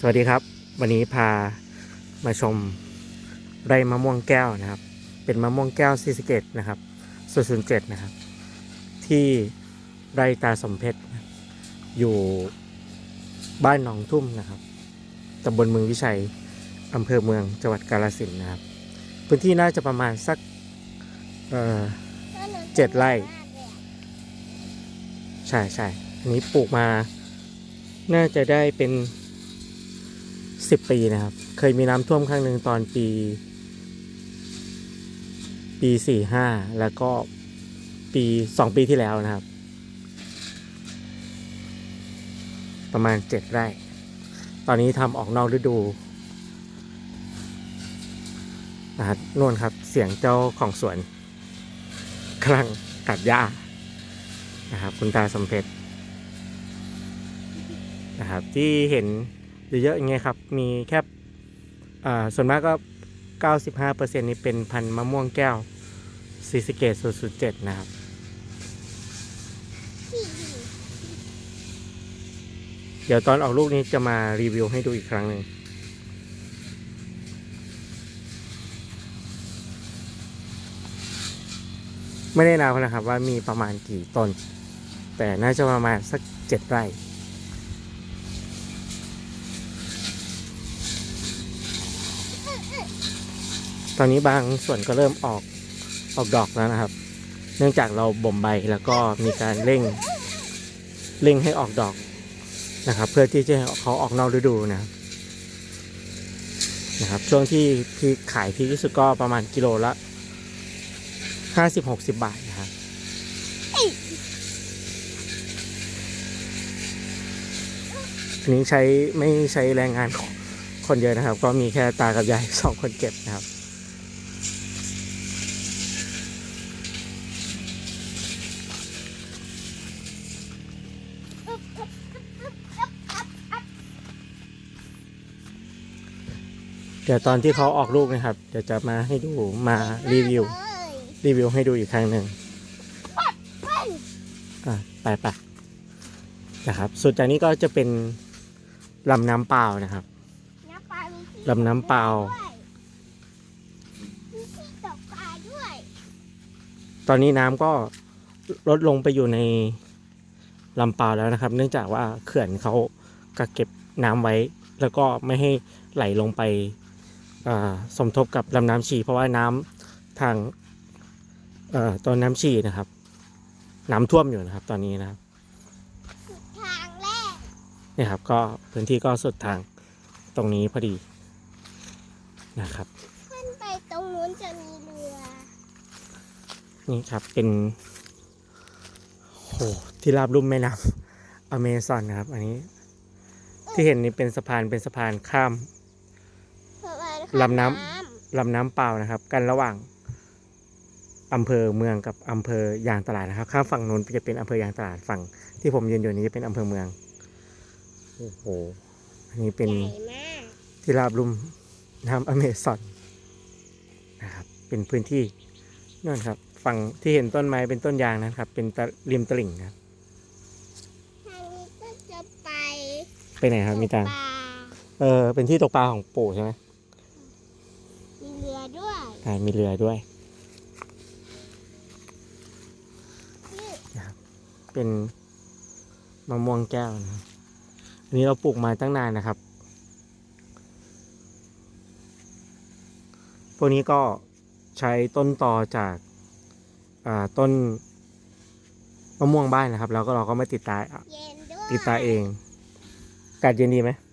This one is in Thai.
สวัสดีครับ วันนี้พามาชมไร่มะม่วงแก้วนะครับ เป็นมะม่วงแก้วซีสเกตนะครับ007นะครับ ที่ไร่ตาสมเพชรอยู่บ้านหนองทุ่มนะครับตำบลเมืองวิชัยอำเภอเมืองจังหวัดกาฬสินธุ์นะครับ พื้นที่น่าจะประมาณสักเอ่อเจ็ดไร่ ใช่ใช่อันนี้ปลูกมา น่าจะได้เป็น สิบปีนะครับ เคยมีน้ำท่วมครั้งหนึ่งตอนปี ปีสี่ห้าแล้วก็ปีสองปีที่แล้วนะครับ ประมาณเจ็ดไร่ ตอนนี้ทำออกนอกฤดูนะครับนู่นครับเสียงเจ้าของสวนกำลังตัดหญ้านะครับ คุณตาสมเพชรนะครับที่เห็น เยอะๆอย่างเงี้ยครับ มีแค่ส่วนมากก็ 95%นี่เป็นพันธุ์มะม่วงแก้วซีสเกต007 นะครับเดี๋ยวตอนออกลูกนี้จะมารีวิวให้ดูอีกครั้งหนึ่งไม่ได้นับนะครับว่ามีประมาณกี่ต้น แต่น่าจะประมาณสักเจ็ดไร่ ตอนนี้บางส่วนก็เริ่มออกออกดอกแล้วนะครับ เนื่องจากเราบ่มใบแล้วก็มีการเร่งเร่งให้ออกดอกนะครับ เพื่อที่จะให้เขาออกนอกฤดูนะครับนะครับ ช่วงที่ที่ขายพีคที่สุดก็ประมาณกิโลละห้าสิบหกสิบบาทนะครับอันนี้ใช้ไม่ใช้แรงงานคนเยอะนะครับ ก็มีแค่ตากับยายสองคนเก็บนะครับ เดี๋ยวตอนที่เขาออกลูกนะครับ เดี๋ยวจะมาให้ดูมารีวิว รีวิวให้ดูอีกครั้งหนึ่งอะไปไปนะครับสุดจากนี้ก็จะเป็นลำน้ำเปล่านะครับลำน้ำเปล่ามีที่ตกปลาด้วยตอนนี้น้ำก็ลดลงไปอยู่ใน ลำเปล่าแล้วนะครับ เนื่องจากว่าเขื่อนเขากักเก็บน้ำไว้ แล้วก็ไม่ให้ไหลลงไปอ่าสมทบกับลำน้ำชี เพราะว่าน้ำทางเอ่อต้นน้ำชีนะครับ น้ำท่วมอยู่นะครับ ตอนนี้นะครับสุดทางแรกเนี่ยครับก็พื้นที่ก็สุดทางตรงนี้พอดีนะครับขึ้นไปตรงนู้นจะมีเรือ นี่ครับเป็น โหที่ราบลุ่มแม่น้ำอเมซอนนะครับ อันนี้ ที่เห็นนี่เป็นสะพานเป็นสะพานข้ามเพราะว่าลำน้ลำน้ำเปล่านะครับ กันระหว่างอำเภอเมืองกับอำเภอยางตลาดนะครับ ข้ามฝั่งนู้นจะเป็นอำเภอยางตลาดฝั่ง ที่ผมยืนอยู่นี้จะเป็นอำเภอเมืองโอ้โหอันนี้เป็นใหญ่มากที่ราบลุ่มน้ำอเมซอนนะครับ เป็นพื้นที่ นั่นครับ ฝั่งที่เห็นต้นไม้เป็นต้นยางนะครับ เป็นตะริมตลิ่งนะครับทางนี้ก็จะไปไปไหนครับมีตังตกปลาเออเป็นที่ตกปลาของปู่ใช่ไหมมีเรือด้วยอ่ามีเรือด้วยนี่เป็นมะม่วงแก้วนะครับอันนี้เราปลูกมาตั้งนานนะครับ พวกนี้ก็ ใช้ต้นตอจากอ่าต้นมะม่วงบ้านนะครับ แล้วก็เราก็มาติดตาเย็นด้วยติดตาเองอากาศเย็นดีไหมเ